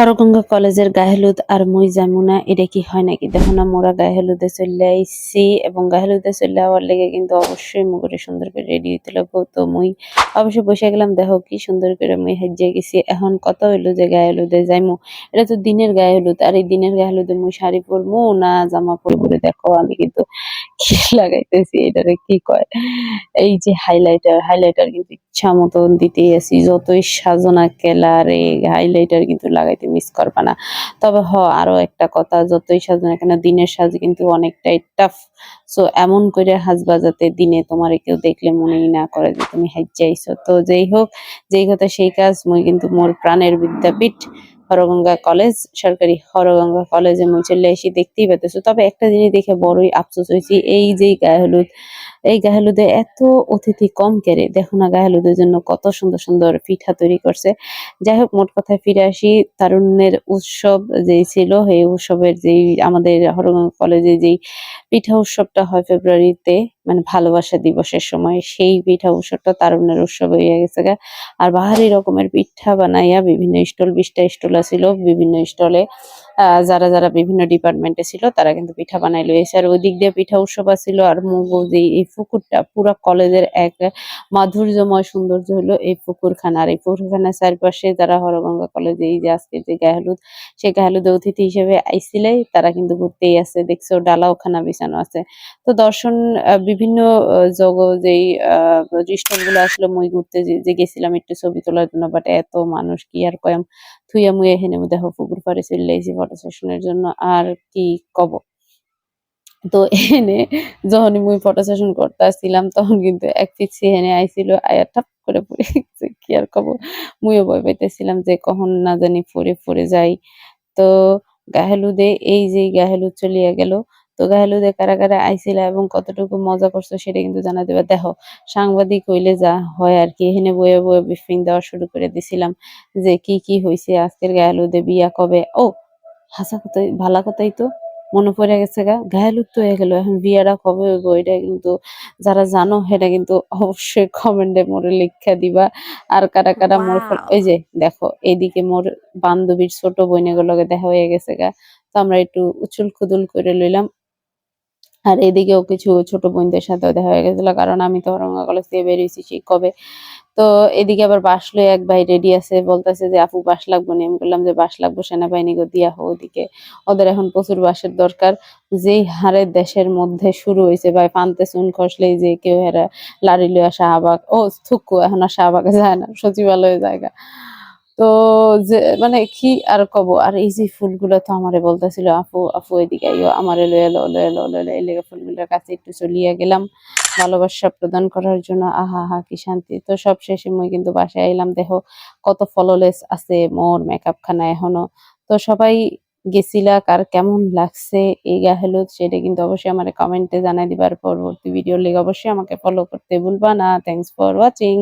হরগঙ্গা কলেজের গায়ে হলুদ আর মুই যামু না এটা কি হয় নাকি? দেখো না, মোরা গায়ে হলুদে চলে আইসি এবং গায়ে হলুদে চলে আওয়ার লেগে কিন্তু অবশ্যই মুগুরে সুন্দর করে রেডি হইতে লাগবো। তো মুই অবশ্যই বসে গেলাম, দেখো কি সুন্দর করে মুই হেজিয়ে গেছি। এখন কত হইল যে গায়ে হলুদে যাইমু? এটা তো দিনের গায়ে হলুদ আর এই দিনের গায়ে হলুদে মুই শাড়ি পরমু না জামা পরবো দেখো, আমি কিন্তু কি লাগাইতেছি, এটারে কি কয়? এই যে হাইলাইটার হাইলাইটার কিন্তু ইচ্ছা মতন দিতেই আছি। যতই সাজনা কেলারে হাইলাইটার কিন্তু লাগাইতে মিস করবা না। তবে হ, আরও একটা কথা, যতই সাজনা কেন, দিনের সাজ কিন্তু অনেকটাই টাফ সো এমন করে হাজ বাজাতে দিনে তোমার কেউ দেখলে মনেই না করে যে তুমি হাইজাইছো তো যেই হোক, যেই কথা সেই কাজ, মই কিন্তু মোর প্রাণের বিদ্যাপীঠ। হরগঙ্গা কলেজ, সরকারি হরগঙ্গা কলেজে মই চলে এসে দেখতেই পেতেছো তবে একটা জিনিস দেখে বড়ই আফসোস হয়েছি এই যে গায়ে হলুদ এই গায়ে এত অতিথি কম কেড়ে। দেখো না গায়ে হলুদের জন্য কত সুন্দর সুন্দর পিঠা তৈরি করছে। যাই হোক, মোট কথায় ফিরে আসি তারুণ্যের উৎসব যেই ছিল, এই উৎসবের যেই আমাদের হরগঙ্গা কলেজে যেই পিঠা উৎসবটা হয় ফেব্রুয়ারিতে মানে ভালোবাসা দিবসের সময়, সেই পিঠা উৎসবটা তারুণ্যের উৎসব হয়ে গেছে গা। আর বাহারি রকমের পিঠা বানাইয়া বিভিন্ন স্টল, বিশটা স্টল ছিল বিভিন্ন স্টলে যারা যারা বিভিন্ন ডিপার্টমেন্টে ছিল, তারা কিন্তু পিঠা বানাই লইছে আর ওই দিক দিয়ে পিঠা উৎসব ছিল আর মুগো এই পুকুরটা, পুরা কলেজের এক মাধুর্যময় সৌন্দর্য হলো এই পুকুরখানা। আর এই পুকুরখানার চারপাশে যারা হরগঙ্গা কলেজে, এই যে আজকে যে গায়ে হলুদ সেই গায়ে অতিথি হিসেবে আইছিলে তারা কিন্তু ঘুরতেই আছে দেখছ ডালা ওখানা বিছানো আছে। তো দর্শন বিভিন্ন জগ, যেই স্টলগুলো আসলে মই ঘুরতে যে গেছিলাম একটু ছবি তোলার জন্য বাট এত মানুষ কি আর কয়াম? থুইয়া হেনে চলে আইছি ফটো সেশনের জন্য। আর কি কব? তো এনে যখন মুই ফটো সেশন করতে আসছিলাম তখন কিন্তু এক পিছি হেনে আইছিল, আয়া ঠাপ করে পড়ে কি আর কব? মুইও ভয় পাইতেছিলাম যে কখন না জানি পড়ে পড়ে যাই। তো গাহেলুদে এই যে গাহেলু চলিয়া গেল তো গাহেলুদে কারা কারা আইছিল এবং কতটুকু মজা করছ সেটা কিন্তু জানা দেবে। দেখো সাংবাদিক হইলে যা হয় আর কি এখানে বয়ে বয়ে ব্রিফিং দেওয়া শুরু করে দিছিলাম যে কি কি হয়েছে আজকের গায়েলুদে বিয়া কবে? ও হাসা কথাই ভালা কথাই তো মনে পড়ে গেছে গা গায়েলুদ তো হয়ে গেল এখন বিয়াটা কবে হইব? এটা কিন্তু যারা জানো সেটা কিন্তু অবশ্যই কমেন্টে মোরে লিখা দিবা। আর কারা কারা মোর ওই যে দেখো এইদিকে মোর বান্ধবীর ছোট বোনেগুলোকে দেখা হয়ে গেছে গা। তো আমরা একটু উচুল খুদুল করে লইলাম। আর এদিকেও কিছু ছোট বোনদের সাথেও দেখা হয়ে গেছিল, কারণ আমি তো রঙ্গা কলেজ থেকে বেরিয়েছি সেই কবে তো এদিকে আবার বাস লয়ে এক ভাই রেডি আছে, বলতেছে যে, আপু, বাস লাগবো নি। আমি বললাম যে, বাস লাগবো, সেনাবাহিনী গো, দিয়া হো ওদিকে। ওদের এখন প্রচুর বাসের দরকার। যেই হারে দেশের মধ্যে শুরু হয়েছে, ভাই, পান্তে, চুন খসলেই যে কেউ হেরা লারি লইয়া শাহবাগ, ও, থুকু, এখন আর শাহবাগে যায় না, সচিবালয়ে জায়গা তো যে মানে কি আর কব? আর এই যে ফুলগুলো তো আমারে বলতেছিল, আপু আপু, এদিকে আইও আমারে লয়ে এলো লয়ে এলো, লয়ে এই লেগে ফুলগুলোর কাছে একটু চলিয়া গেলাম ভালোবাসা প্রদান করার জন্য। আহা হা কি শান্তি। তো সব শেষে মই কিন্তু বাসায় আইলাম, দেখো কত ফললেস আছে মোর মেকআপ খানা এখনও। তো সবাই গেছিলা, কার কেমন লাগছে এই গা হলুদ সেটা কিন্তু অবশ্যই আমার কমেন্টে জানাই দিবার পরবর্তী ভিডিও লেগে অবশ্যই আমাকে ফলো করতে ভুলবা না। Thanks for watching